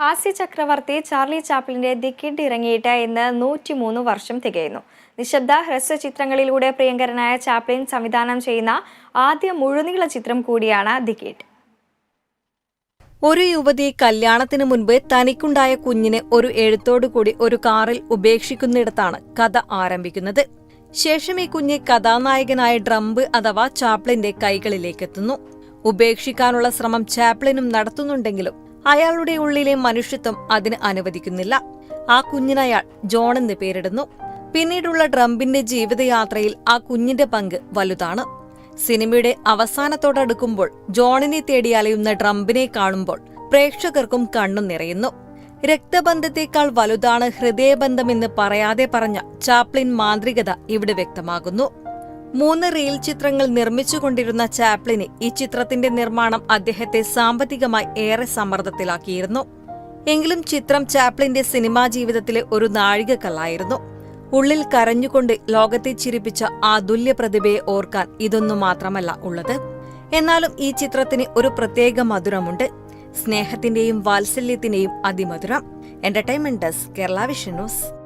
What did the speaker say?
ഹാസ്യ ചക്രവർത്തി Charlie ചാപ്ലിന്റെ the kid ഇറങ്ങിയിട്ട് ഇന്ന് നൂറ്റിമൂന്ന് വർഷം തികയുന്നു. നിശബ്ദ ഹ്രസ്വ ചിത്രങ്ങളിലൂടെ പ്രിയങ്കരനായ ചാപ്ലിൻ സംവിധാനം ചെയ്യുന്ന ആദ്യ മുഴുനീള ചിത്രം കൂടിയാണ് ദി കിഡ് ഒരു യുവതി കല്യാണത്തിന് മുൻപ് തനിക്കുണ്ടായ കുഞ്ഞിനെ ഒരു എഴുത്തോടുകൂടി ഒരു കാറിൽ ഉപേക്ഷിക്കുന്നിടത്താണ് കഥ ആരംഭിക്കുന്നത്. ശേഷം ഈ കുഞ്ഞ് കഥാനായകനായ ഡ്രംബ് അഥവാ ചാപ്ലിന്റെ കൈകളിലേക്കെത്തുന്നു. ഉപേക്ഷിക്കാനുള്ള ശ്രമം ചാപ്ലിനും നടത്തുന്നുണ്ടെങ്കിലും അയാളുടെ ഉള്ളിലെ മനുഷ്യത്വം അതിന് അനുവദിക്കുന്നില്ല. ആ കുഞ്ഞിനയാൾ ജോൺ എന്ന് പേരിടുന്നു. പിന്നീടുള്ള ട്രംപിന്റെ ജീവിതയാത്രയിൽ ആ കുഞ്ഞിന്റെ പങ്ക് വലുതാണ്. സിനിമയുടെ അവസാനത്തോടടുക്കുമ്പോൾ ജോണിനെ തേടി അലയുന്ന ട്രംപിനെ കാണുമ്പോൾ പ്രേക്ഷകർക്കും കണ്ണു നിറയുന്നു. രക്തബന്ധത്തേക്കാൾ വലുതാണ് ഹൃദയബന്ധമെന്ന് പറയാതെ പറഞ്ഞ ചാപ്ലിൻ മാന്ത്രികത ഇവിടെ വ്യക്തമാകുന്നു. മൂന്ന് റീൽ ചിത്രങ്ങൾ നിർമ്മിച്ചുകൊണ്ടിരുന്ന ചാപ്ലിന് ഈ ചിത്രത്തിന്റെ നിർമ്മാണം അദ്ദേഹത്തെ സാമ്പത്തികമായി ഏറെ സമ്മർദ്ദത്തിലാക്കിയിരുന്നു. എങ്കിലും ചിത്രം ചാപ്ലിന്റെ സിനിമാ ജീവിതത്തിലെ ഒരു നാഴികക്കല്ലായിരുന്നു. ഉള്ളിൽ കരഞ്ഞുകൊണ്ട് ലോകത്തെ ചിരിപ്പിച്ച ആ തുല്യ പ്രതിഭയെ ഓർക്കാൻ ഇതൊന്നും മാത്രമല്ല ഉള്ളത്. എന്നാലും ഈ ചിത്രത്തിന് ഒരു പ്രത്യേക മധുരമുണ്ട്. സ്നേഹത്തിന്റെയും വാത്സല്യത്തിന്റെയും അതിമധുരം. Entertainment desk Kerala vision news